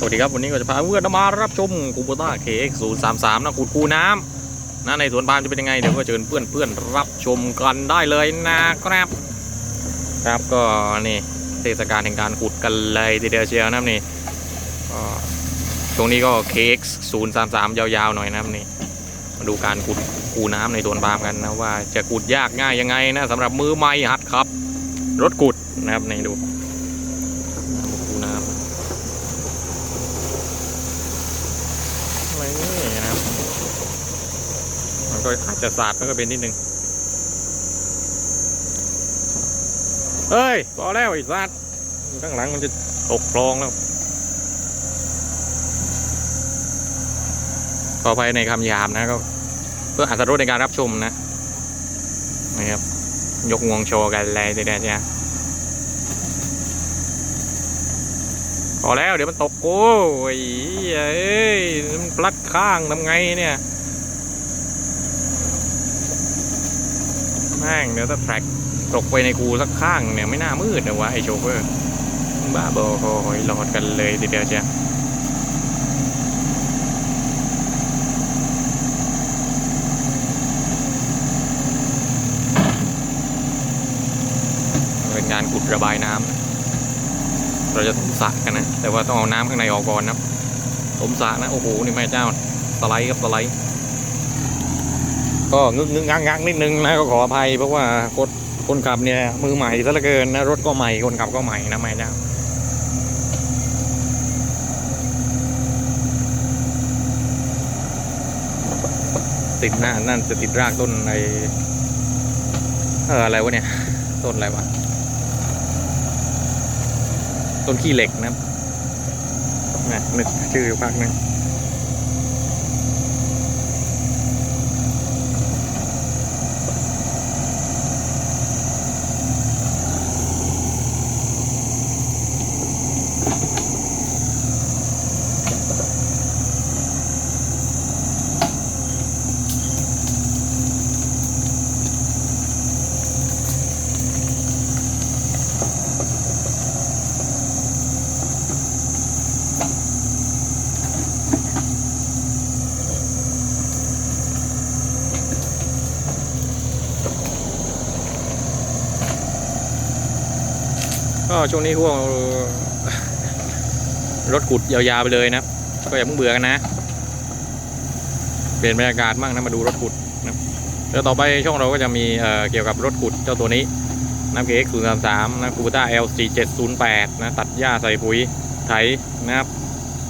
สวัสดีครับวันนี้ก็จะพาเพื่อนมารับชมคูโบต้า KX 0 3 3นะขุดคูน้ำนะในสวนปาล์มจะเป็นยังไงเดี๋ยวก็เชิญเพื่อนเพื่อนรับชมกันได้เลยนะครับ ครับก็นี่เทศกาลแห่งการขุดกันเลยทีเดียวเชียวนะครับนี่ก็ช่วงนี้ก็ KX 0 3 3ยาวๆหน่อยนะนี่มาดูการขุดคูน้ำในสวนปาล์มกันนะว่าจะขุดยากง่ายยังไงนะสำหรับมือใหม่หัดครับ รถขุดนะครับนี่ดูคูน้ำ อะไรนี่นะครับ มันก็อาจจะสาดมันก็เป็นนิดนึงเฮ้ยพอแล้วไอ้สัตว์ข้างหลังมันจะตกคลองแล้ว ขออภัยในคำหยาบนะก็ เพื่ออาจจะรในการรับชมนะนะครับ ยกงวงโชว์กันเลยทีเดียวเนี่ยพอแล้วเดี๋ยวมันตกโอ้ยเอ้ยมันพลัดข้างทำไงเนี่ย แม่งเดี๋ยวถ้าแทร็กตกไปในกูสักข้างเนี่ยไม่น่ามืดนะวะไอโชเฟอร์บ้าบอคอยหลอดกันเลยทีเดียวเชียเป็นงานขุดระบายน้ำเราจะถมสระกันนะ แต่ว่าต้องเอาน้ำข้างในออกก่อนนะถมสระนะ โอ้โห นี่แม่เจ้า สไลด์ครับสไลด์ ก็งึกงึกงักงักนิดนึงนะก็ขออภัยเพราะว่าคนคนขับเนี่ยมือใหม่ซะเหลือเกินนะรถก็ใหม่คนขับก็ใหม่นะแม่เจ้าติดหน้านั่นจะติดรากต้นไอเอออะไรวะเนี่ย ต้นอะไรวะต้นขี้เหล็กนะครับนะนึกชื่ออยู่พักหนึง ช่วงนี้พวกรถขุดยาวๆไปเลยนะก็อย่าเพิ่งเบื่อกันนะ เปลี่ยนบรรยากาศบ้างนะมาดูรถขุดนะแล้วต่อไปช่องเราก็จะมีเอ่อเกี่ยวกับรถขุดเจ้าตัวนี้น้ำเก X 0 3 3นะคูต้า L 4 7 0 8นะตัดหญ้าใส่ปุ๋ยไถนะครับ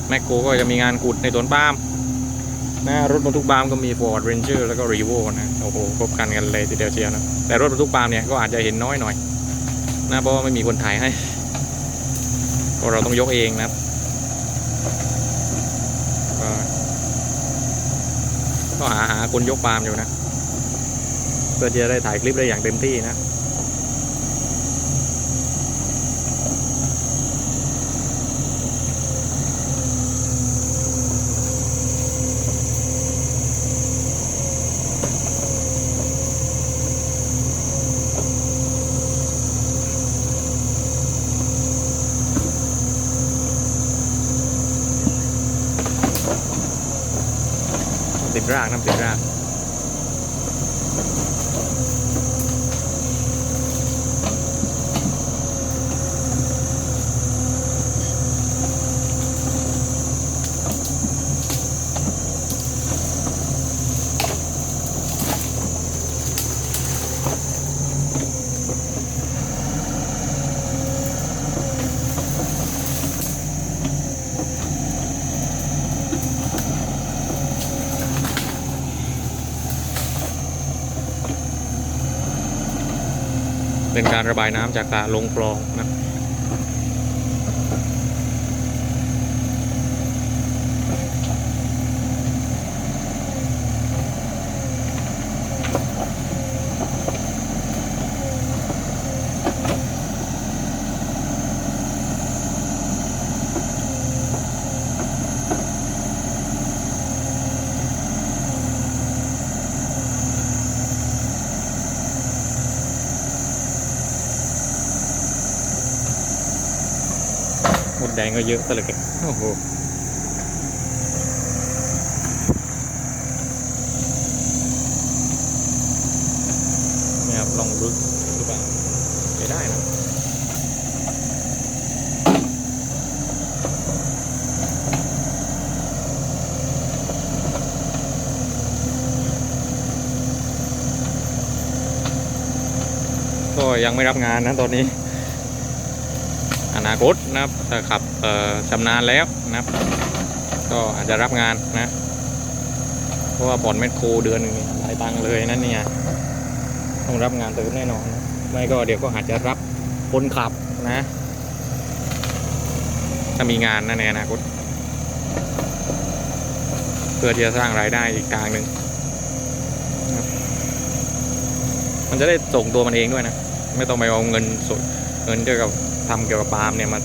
แมคโครก็จะมีงานขุดในสวนปาล์มนะรถบรรทุกปาล์มก็มี Ford Ranger แล้วก็ Revo นะโอ้โหครบครันกันเลยทีเดียวเชียวนะแต่รถบรรทุกปาล์มเนี่ยก็อาจจะเห็นน้อยหน่อย นะเพราะว่าไม่มีคนถ่ายให้ก็เราต้องยกเองนะครับก็ก็หาหาคนยกปาล์มอยู่นะ เพื่อจะได้ถ่ายคลิปได้อย่างเต็มที่นะ ติดรากน้ำติดราก การระบายน้ำจากกระลงคลองนะ มดแดงก็เยอะตะลือเกินโอ้โหนี่ครับลองรึกหรือเปล่าไปได้นะก็ยังไม่รับงานนะตอนนี้ นาคตนะครับถ้าขับชำนาญแล้วนะครับ ก็อาจจะรับงานนะ เพราะว่าผ่อนแมคโครเดือนหนึงหลายตังเลยนั่นเนี่ยต้องรับงานเติมแน่นอนนะไม่ก็เดี๋ยวก็อาจจะรับคนขับนะ ถ้ามีงานนะในอนาคตเพื่อที่จะสร้างรายได้อีกทางหนึ่งมันจะได้ส่งตัวมันเองด้วยนะ ไม่ต้องไปเอาเงินสดเงินเกี่ยวกับ ทำเกี่ยวกับปาล์มเนี่ยมา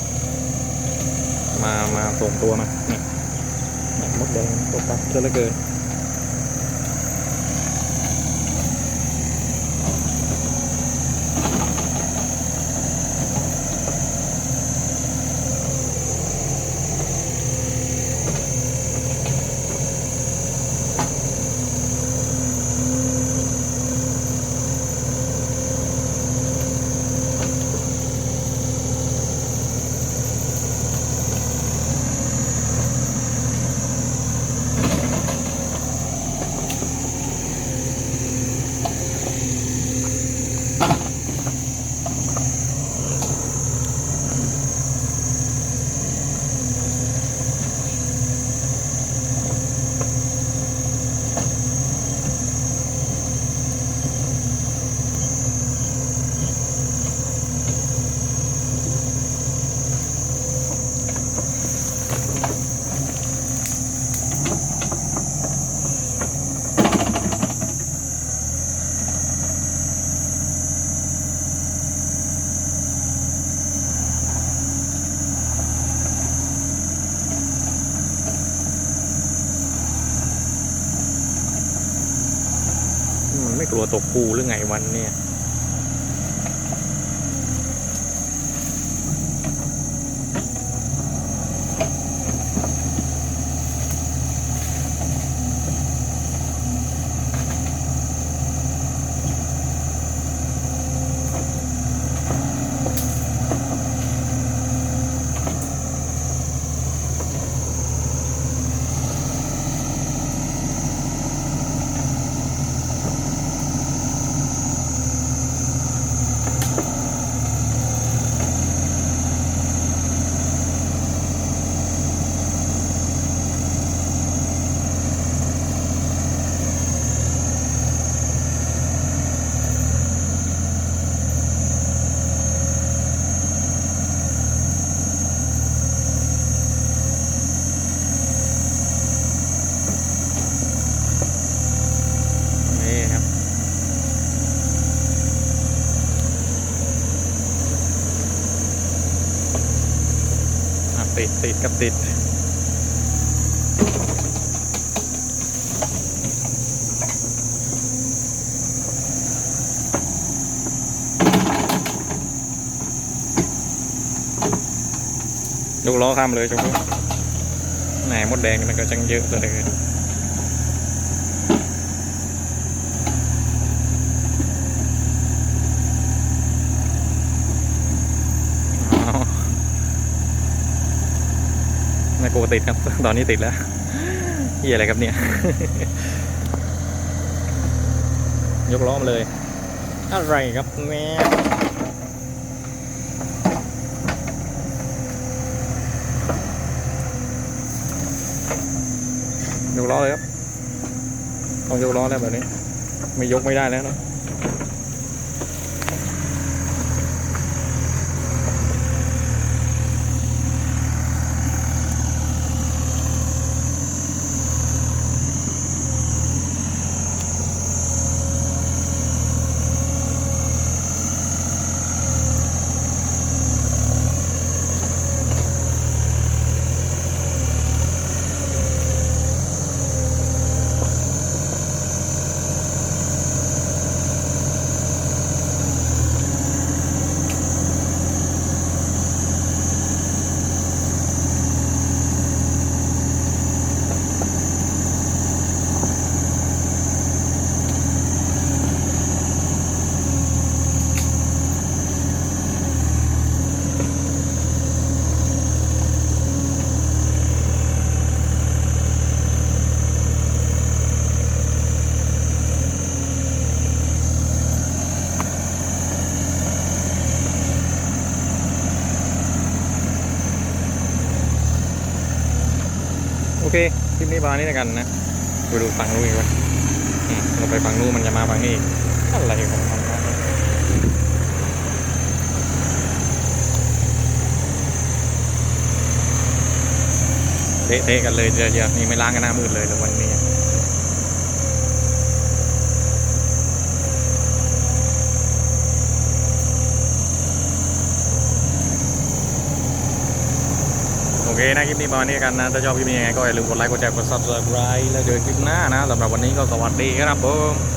มามาส่งตัวมานี่มดแดงตกตับเยอะเหลือเกิน ไม่กลัวตกปูหรือไงวันเนี่ย ติดติดกับติดยกล้อข้ามเลยชมพู่แหนมดแดงนี่มันก็จังเยอะเหลยอ๋อ ไม่กลัวติดครับ ตอนนี้ติดแล้วเฮียอะไรครับเนี่ย ยกล้อมเลย อะไรครับแม่ยกล้อเลยครับ ต้องยกล้อแล้วแบบนี้ ไม่ยกไม่ได้แล้วเนะ เคคลิปนี้ประมาณนี้แล้วกันนะไปดูฝั่งนู้นอีกว่าเราไปฝั่งนู้นมันจะมาฝั่งนี้อะไรของมันเตะๆกันเลยเดี๋ยวๆนี่ไม่ล้างกันหน้ามืดเลยเลยวันนี้ เคนะคลิปนี้ประมาณนี้กันนะ ถ้าชอบคลิปนี้ยังไงก็อย่าลืมกดไลค์ กดแชร์ กด subscribe แล้วเจอคลิปหน้านะสำหรับวันนี้ก็สวัสดีครับผม